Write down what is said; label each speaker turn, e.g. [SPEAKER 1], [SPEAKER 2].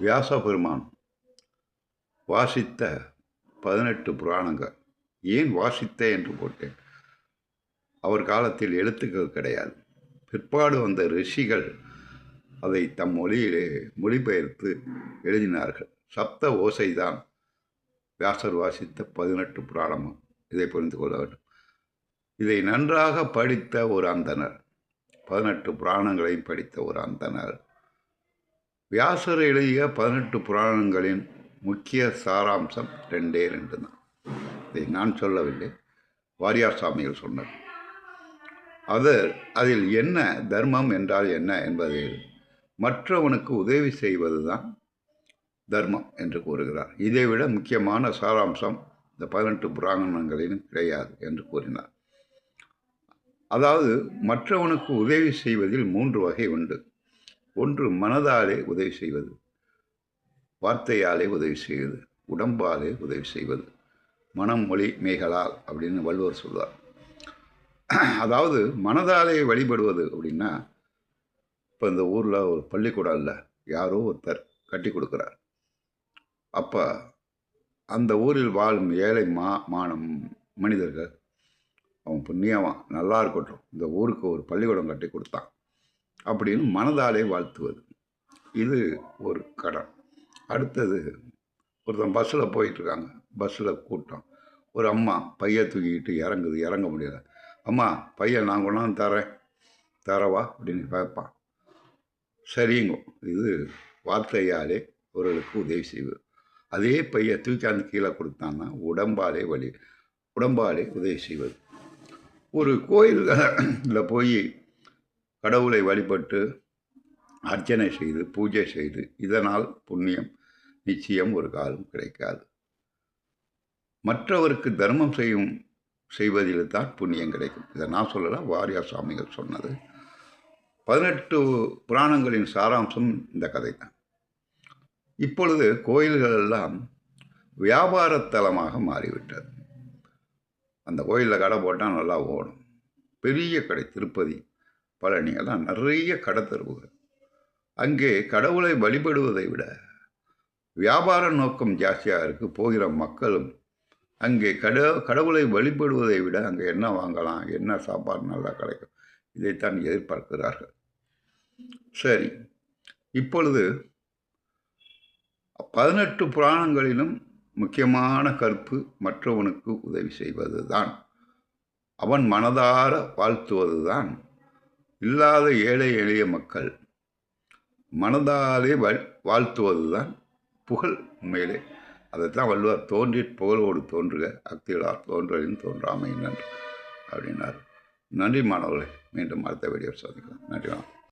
[SPEAKER 1] வியாச பெருமான் வாசித்த பதினெட்டு புராணங்கள். ஏன் வாசித்த என்று போட்டேன் அவர் காலத்தில் எழுத்துக்கள் கிடையாது. பிற்பாடு வந்த ரிஷிகள் அதை தம் மொழியிலே மொழிபெயர்த்து எழுதினார்கள். சப்த ஓசைதான் வியாசர் வாசித்த பதினெட்டு புராணமும். இதை புரிந்து கொள்ள வேண்டும். இதை நன்றாக படித்த ஒரு அந்தனர் பதினெட்டு புராணங்களையும் படித்த ஒரு அந்தனர் வியாசர் எழுதிய பதினெட்டு புராணங்களின் முக்கிய சாராம்சம் ரெண்டே ரெண்டு தான் இதை நான் சொல்லவில்லை. வாரியார் சாமிகள் சொன்னார் அது அதில் என்ன தர்மம் என்றால் என்ன என்பதை மற்றவனுக்கு உதவி செய்வது தான் தர்மம் என்று கூறுகிறார். இதைவிட முக்கியமான சாராம்சம் இந்த பதினெட்டு புராணங்களிலும் கிடையாது என்று கூறினார். அதாவது மற்றவனுக்கு உதவி செய்வதில் மூன்று வகை உண்டு. ஒன்று மனதாலே உதவி செய்வது வார்த்தையாலே உதவி செய்வது உடம்பாலே உதவி செய்வது மனம் மொழி மேகலால் அப்படின்னு வள்ளுவர் சொல்வார் அதாவது மனதாலே வழிபடுவது அப்படின்னா இப்போ இந்த ஊரில் ஒரு பள்ளிக்கூடம் இல்லை யாரோ ஒருத்தர் கட்டி கொடுக்குறார். அப்போ அந்த ஊரில் வாழும் ஏழை மா மானம் மனிதர்கள் அவன் புண்ணியவான் நல்லா இருக்கட்டும். இந்த ஊருக்கு ஒரு பள்ளிக்கூடம் கட்டி கொடுத்தான். அப்படின்னு மனதாலே வாழ்த்துவது. இது ஒரு கடன். அடுத்தது ஒருத்தன் பஸ்ஸில் போயிட்டுருக்காங்க. பஸ்ஸில் கூட்டம். ஒரு அம்மா பைய தூக்கிக்கிட்டு இறங்குது. இறங்க முடியல. அம்மா பையன் நான் கொண்டாந்து தரேன். தரவா? அப்படின்னு கேட்பான் சரிங்க. இது வார்த்தையாலே ஒருவருக்கு உதவி செய்வது. அதே பைய தூக்காந்து கீழே கொடுத்தான்னா உடம்பாலே வழி உடம்பாலே உதவி செய்வது. ஒரு கோயிலில் போய் கடவுளை வழிபட்டு அர்ச்சனை செய்து பூஜை செய்து இதனால் புண்ணியம் நிச்சயம் ஒரு காலம் கிடைக்காது. மற்றவருக்கு தர்மம் செய்யும் செய்வதில் தான் புண்ணியம் கிடைக்கும். இதை நான் சொல்லலாம் வாரியார் சுவாமிகள் சொன்னது. பதினெட்டு புராணங்களின் சாராம்சம் இந்த கதை தான் இப்பொழுது கோயில்கள் எல்லாம் வியாபாரத்தலமாக மாறிவிட்டது. அந்த கோயிலில் கடை போட்டால் நல்லா ஓடும். பெரிய கடை திருப்பதி. பழனி அதான் நிறைய கடை அங்கே கடவுளை வழிபடுவதை விட வியாபார நோக்கம் ஜாஸ்தியாக இருக்குது போகிற மக்களும். அங்கே கட கடவுளை வழிபடுவதை விட அங்கே என்ன வாங்கலாம் என்ன சாப்பாடு நல்லா கிடைக்கும் இதைத்தான் எதிர்பார்க்கிறார்கள். சரி இப்பொழுது பதினெட்டு புராணங்களிலும் முக்கியமான கருப்பு மற்றவனுக்கு உதவி செய்வது தான் அவன் மனதார வாழ்த்துவது தான் இல்லாத ஏழை எளிய மக்கள் மனதாலே வாழ்த்துவது தான் புகழ் உண்மையிலே. அதைத்தான் வள்ளுவர் தோன்றி புகழோடு தோன்றுக அக்திகளார் தோன்றலின் தோன்றாமை நன்று அப்படின்னார். நன்றி மாணவர்களே மீண்டும் அடுத்த வீடியோ சந்திக்கலாம். நன்றி வணக்கம்